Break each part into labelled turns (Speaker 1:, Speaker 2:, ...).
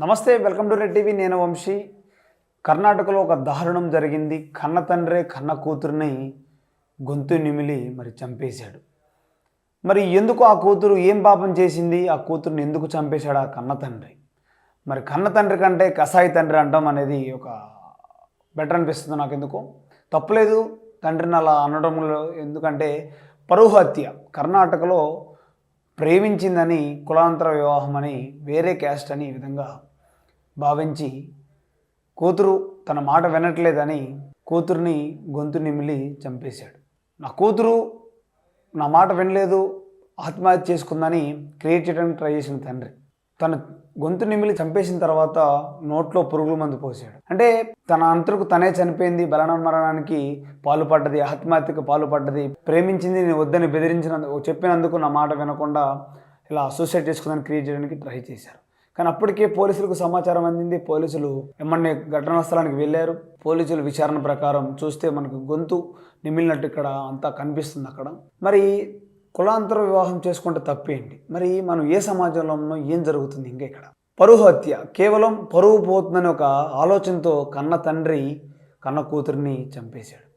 Speaker 1: నమస్తే welcome to red TV. నేను వంశీ. కర్ణాటకలో ఒక దారుణం జరిగింది. కన్న తండ్రే కన్న కూతురుని గొంతు నిమిలి మరి చంపేశాడు. మరి ఎందుకు ఆ కూతురు ఏం పాపం చేసింది? ఆ కూతురుని ఎందుకు చంపేశాడు? ఆ కన్న తండ్రి. మరి కన్న తండ్రి కంటే కసాయి తండ్రి అంటాం అనేది ఒక బెటర్ అనిపిస్తుంది నాకు ఎందుకో తప్పులేదు. తండ్రిని అలా అనడంలో ఎందుకంటే పరువు హత్య కర్ణాటకలో ప్రేమించిందని కులాంతర వివాహం అని వేరే క్యాస్ట్ అని ఈ విధంగా భావించి కూతురు తన మాట వినట్లేదని కూతుర్ని గొంతు నిమిలి చంపేశాడు. నా కూతురు నా మాట వినలేదు ఆత్మహత్య చేసుకుందని క్రియేట్ చేయడానికి ట్రై చేసిన తండ్రి. తన గొంతు నిమిలి చంపేసిన తర్వాత నోట్లో పురుగుల మందు పోసాడు అంటే తన అంతరుకు తనే చనిపోయింది బలన మరణానికి పాల్పడ్డది ఆత్మహత్యకు పాల్పడ్డది ప్రేమించింది నేను వద్దని బెదిరించినందుకు చెప్పినందుకు నా మాట వినకుండా ఇలా అసోసియేట్ చేసుకుందని క్రియేట్ చేయడానికి ట్రై చేశారు. కానీ అప్పటికే పోలీసులకు సమాచారం అందింది. పోలీసులు ఎమ్మన్నే ఘటనా స్థలానికి వెళ్ళారు. పోలీసులు విచారణ ప్రకారం చూస్తే మనకు గొంతు నిమిలినట్టు ఇక్కడ అంతా కనిపిస్తుంది అక్కడ. మరి కులాంతర వివాహం చేసుకుంటే తప్పేంటి? మరి మనం ఏ సమాజంలో ఉన్నాం? ఏం జరుగుతుంది ఇంకా ఇక్కడ? పరువు హత్య. కేవలం పరువు పోతుందనే ఒక ఆలోచనతో కన్న తండ్రి కన్న కూతురిని చంపేశాడు.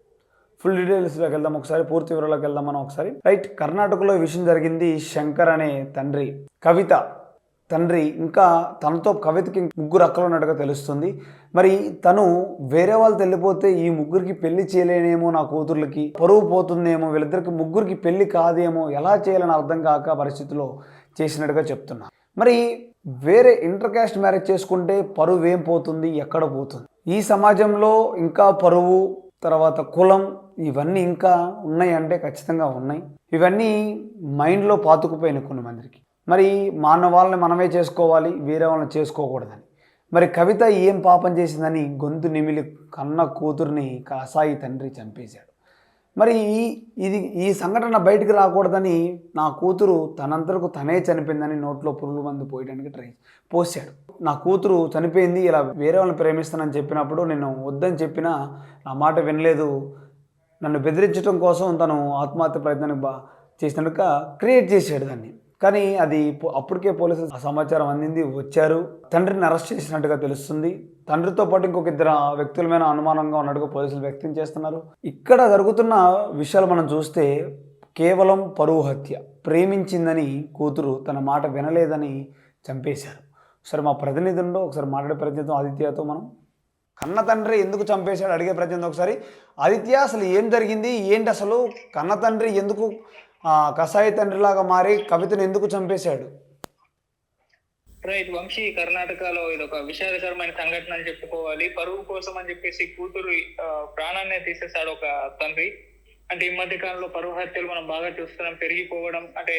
Speaker 1: ఫుల్ డీటెయిల్స్లోకి వెళ్దాం. ఒకసారి పూర్తి వివరాలకు వెళ్దాం మనం ఒకసారి. రైట్ కర్ణాటకలో విషయం జరిగింది శంకర్ అనే తండ్రి. కవిత. తండ్రి ఇంకా తనతో కవితకి ముగ్గురు అక్కలు ఉన్నట్టుగా తెలుస్తుంది. మరి తను వేరే వాళ్ళు తెల్లిపోతే ఈ ముగ్గురికి పెళ్ళి చేయలేనేమో నా కూతుర్లకి పరువు పోతుందేమో వీళ్ళిద్దరికి ముగ్గురికి పెళ్ళి కాదేమో ఎలా చేయాలని అర్థం కాక పరిస్థితిలో చేసినట్టుగా చెప్తున్నా. మరి వేరే ఇంటర్ క్యాస్ట్ మ్యారేజ్ చేసుకుంటే పరువు ఏం పోతుంది ఎక్కడ పోతుంది? ఈ సమాజంలో ఇంకా పరువు తర్వాత కులం ఇవన్నీ ఇంకా ఉన్నాయి అంటే ఖచ్చితంగా ఉన్నాయి. ఇవన్నీ మైండ్లో పాతుకుపోయిన కొన్ని మందికి. మరి మానవాళ్ళని మనమే చేసుకోవాలి వేరే వాళ్ళని చేసుకోకూడదని. మరి కవిత ఏం పాపం చేసిందని గొంతు నిమిలి కన్న కూతుర్ని కాసాయి తండ్రి చంపేశాడు. మరి ఈ ఇది ఈ సంఘటన బయటికి రాకూడదని నా కూతురు తనంతరకు తనే చనిపోయిందని నోట్లో పురుగుల మందు పోయడానికి ట్రై పోసాడు నా కూతురు చనిపోయింది ఇలా వేరే వాళ్ళని ప్రేమిస్తానని చెప్పినప్పుడు నేను వద్దని చెప్పినా నా మాట వినలేదు. నన్ను బెదిరించడం కోసం తను ఆత్మహత్య ప్రయత్నానికి బా చేసినట్టుగా క్రియేట్ చేసాడు దాన్ని. కానీ అది అప్పటికే పోలీసులు సమాచారం అందింది వచ్చారు. తండ్రిని అరెస్ట్ చేసినట్టుగా తెలుస్తుంది. తండ్రితో పాటు ఇంకొక ఇద్దరు వ్యక్తుల మీద అనుమానంగా ఉన్నట్టుగా పోలీసులు వ్యక్తం చేస్తున్నారు. ఇక్కడ జరుగుతున్న విషయాలు మనం చూస్తే కేవలం పరువు హత్య ప్రేమించిందని కూతురు తన మాట వినలేదని చంపేశారు. ఒకసారి మా ప్రతినిధుల్లో ఒకసారి మాట్లాడే ప్రతినిధి ఆదిత్యతో మనం. కన్న తండ్రి ఎందుకు చంపేశాడు? అడిగే ప్రతినిధి ఒకసారి. ఆదిత్య అసలు ఏం జరిగింది? ఏంటి అసలు? కన్న తండ్రి ఎందుకు కసాయి తండ్రిలాగా మారి కవితను ఎందుకు చంపేశాడు?
Speaker 2: రైట్ వంశీ కర్ణాటకలో ఇది ఒక విషాదకరమైన సంఘటన అని చెప్పుకోవాలి. పరువు కోసం అని చెప్పేసి కూతురు ప్రాణాన్ని తీసేశాడు ఒక తండ్రి. అంటే ఈ మధ్య కాలంలో పరువు హత్యలు మనం బాగా చూస్తున్నాం. పెరిగిపోవడం అంటే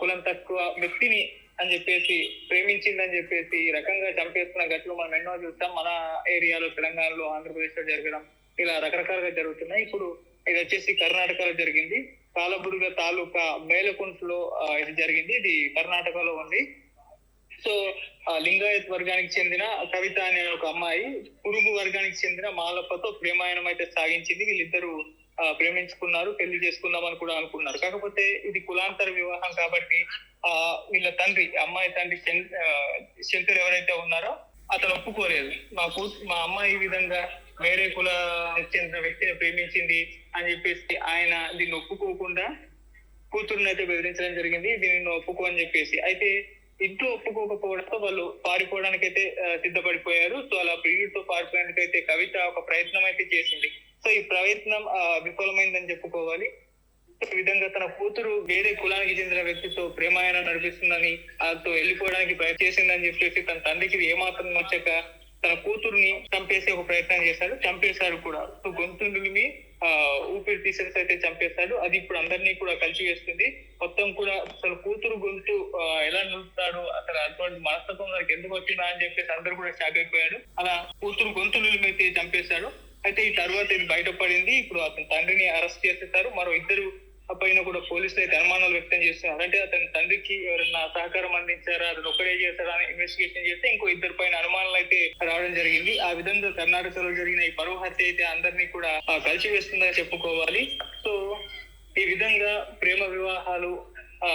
Speaker 2: కులం తక్కువ వ్యక్తిని అని చెప్పేసి ప్రేమించిందని చెప్పేసి ఈ రకంగా చంపేస్తున్న ఘటనలు మనం ఎన్నో చూస్తాం. మన ఏరియాలో తెలంగాణలో ఆంధ్రప్రదేశ్లో జరగడం ఇలా రకరకాలుగా జరుగుతున్నాయి. ఇప్పుడు ఇది వచ్చేసి కర్ణాటకలో జరిగింది. కాలబుర్గ తాలూకా మేలకుంట్లో ఇది జరిగింది. ఇది కర్ణాటకలో ఉంది. సో లింగాయత్ వర్గానికి చెందిన కవిత అనే ఒక అమ్మాయి పురుగు వర్గానికి చెందిన మాలప్పతో ప్రేమాయణం అయితే సాగించింది. వీళ్ళిద్దరూ ప్రేమించుకున్నారు పెళ్ళి చేసుకుందామని కూడా అనుకున్నారు. కాకపోతే ఇది కులాంతర వివాహం కాబట్టి ఆ వీళ్ళ తండ్రి అమ్మాయి తండ్రి శం- శంకర్ ఎవరైతే ఉన్నారో అతను ఒప్పుకోలేదు. మా కూ మా అమ్మాయి ఈ విధంగా వేరే కుల చెందిన వ్యక్తిని ప్రేమించింది అని చెప్పేసి ఆయన దీన్ని ఒప్పుకోకుండా కూతురుని అయితే బెదిరించడం జరిగింది. దీనిని ఒప్పుకో అని చెప్పేసి. అయితే ఇంట్లో ఒప్పుకోకపోవడంతో వాళ్ళు పారిపోవడానికి అయితే సిద్ధపడిపోయారు. సో అలా ప్రియుడితో పారిపోవడానికి అయితే కవిత ఒక ప్రయత్నం అయితే చేసింది. సో ఈ ప్రయత్నం విఫలమైందని చెప్పుకోవాలి. విధంగా తన కూతురు వేరే కులానికి చెందిన వ్యక్తితో ప్రేమాయణం నడిపిస్తుందని అతతో వెళ్ళిపోవడానికి ప్రయత్నం చేసిందని చెప్పేసి తన తండ్రికి ఏమాత్రం వచ్చాక తన కూతురుని చంపేసే ఒక ప్రయత్నం చేశాడు. చంపేశాడు కూడా. సో గొంతుని ఊపిరి తీసేసి అయితే చంపేశాడు. అది ఇప్పుడు అందరినీ కూడా కలిసి వేస్తుంది. మొత్తం కూడా అసలు కూతురు గొంతు ఎలా నిలుపుతాడు అసలు అటువంటి మనస్తత్వం నాకు ఎందుకు వచ్చిందా అని చెప్పేసి అందరు కూడా షాక్ అయిపోయాడు అలా కూతురు గొంతు నిలిమైతే చంపేశాడు. అయితే ఈ తర్వాత ఇది బయటపడింది. ఇప్పుడు అతని తండ్రిని అరెస్ట్ చేసేసారు మరో ఇద్దరు పైన కూడా పోలీసులు అయితే అనుమానాలు వ్యక్తం చేస్తున్నారు. అంటే అతని తండ్రికి ఎవరైనా సహకారం అందించారా? అతను ఒక్కడే చేశారా అని ఇన్వెస్టిగేషన్ చేస్తే ఇంకో ఇద్దరు పైన అనుమానాలు అయితే రావడం జరిగింది. ఆ విధంగా కర్ణాటకలో జరిగిన ఈ పరువు హత్య అయితే అందరినీ కూడా కలిసి వేస్తుందని చెప్పుకోవాలి. సో ఈ విధంగా ప్రేమ వివాహాలు ఆ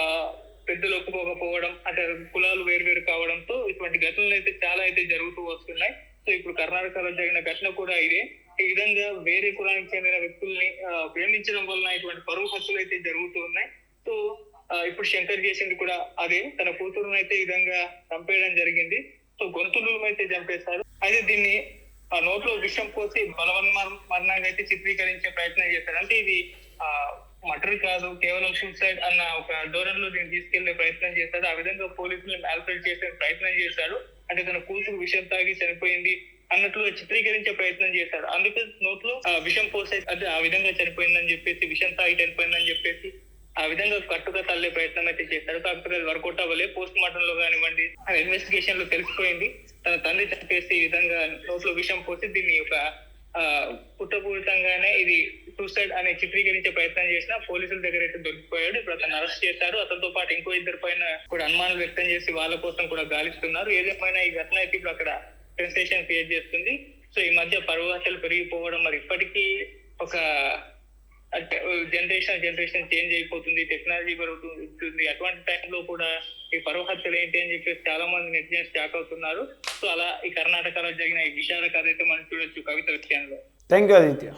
Speaker 2: పెద్దలు ఒప్పుకోకపోవడం అంటే కులాలు వేరు కావడంతో ఇటువంటి ఘటనలు అయితే చాలా అయితే జరుగుతూ వస్తున్నాయి. సో ఇప్పుడు కర్ణాటకలో జరిగిన ఘటన కూడా ఇదే. ఈ విధంగా వేరే కులానికి చెందిన వ్యక్తుల్ని ప్రేమించడం వలన ఇటువంటి పరువు హత్యలు అయితే జరుగుతూ ఉన్నాయి. సో ఇప్పుడు శంకర్ చేసింది కూడా అదే. తన కూతురును అయితే ఈ విధంగా చంపేయడం జరిగింది. సో గొంతులు అయితే చంపేశారు. అయితే దీన్ని ఆ నోట్లో విషం పోసి బలవన్ మరణంగా అయితే చిత్రీకరించే ప్రయత్నం చేశారు. అంటే ఇది ఆ మటర్ కాదు కేవలం సూసైడ్ అన్న ఒక ధోరణిలో దీన్ని తీసుకెళ్ళే ప్రయత్నం చేశాడు ఆ విధంగా పోలీసులు మ్యాల్పేట్ చేసే ప్రయత్నం చేశాడు అంటే తన కూతురు విషం తాగి చనిపోయింది అన్నట్లు చిత్రీకరించే ప్రయత్నం చేశాడు. అందుకే నోట్లో ఆ విషం పోసే అదే ఆ విధంగా చనిపోయిందని చెప్పేసి విషం తాగి చనిపోయిందని చెప్పేసి ఆ విధంగా కట్టుగా తల్లే ప్రయత్నం అయితే చేశాడు కాకపోతే అది వర్కౌట్ అవ్వలే పోస్ట్ మార్టం లో కానివ్వండి ఆ ఇన్వెస్టిగేషన్లో తెలిసిపోయింది. తన తండ్రి చనిపేసి ఈ విధంగా నోట్లో విషం పోసి దీన్ని ఒక కుట్రపూరితంగానే ఇది సూసైడ్ అనే చిత్రీకరించే ప్రయత్నం చేసిన పోలీసుల దగ్గర అయితే దొరికిపోయాడు. ఇప్పుడు అతను అరెస్ట్ చేశారు. అతనితో పాటు ఇంకో ఇద్దరు పైన కూడా అనుమానం వ్యక్తం చేసి వాళ్ళ కోసం కూడా గాలిస్తున్నారు. ఏదేమైనా ఈ ఘటన అయితే ఇప్పుడు అక్కడ సెన్సేషన్ క్రియేట్ చేస్తుంది. సో ఈ మధ్య పరువు పెరిగిపోవడం మరి ఇప్పటికీ ఒక జనరేషన్ జనరేషన్ చేంజ్ అయిపోతుంది టెక్నాలజీ పెరుగుతుంది. అటువంటి టైంలో కూడా ఈ పరువు హత్యలు ఏంటి అని చెప్పేసి చాలా మంది నెటిజన్స్ షాక్ అవుతున్నారు. సో అలా ఈ కర్ణాటకలో జరిగిన ఈ విషాద కథ అయితే మనం చూడొచ్చు కవిత విషయంలో.
Speaker 1: Thank you Aditya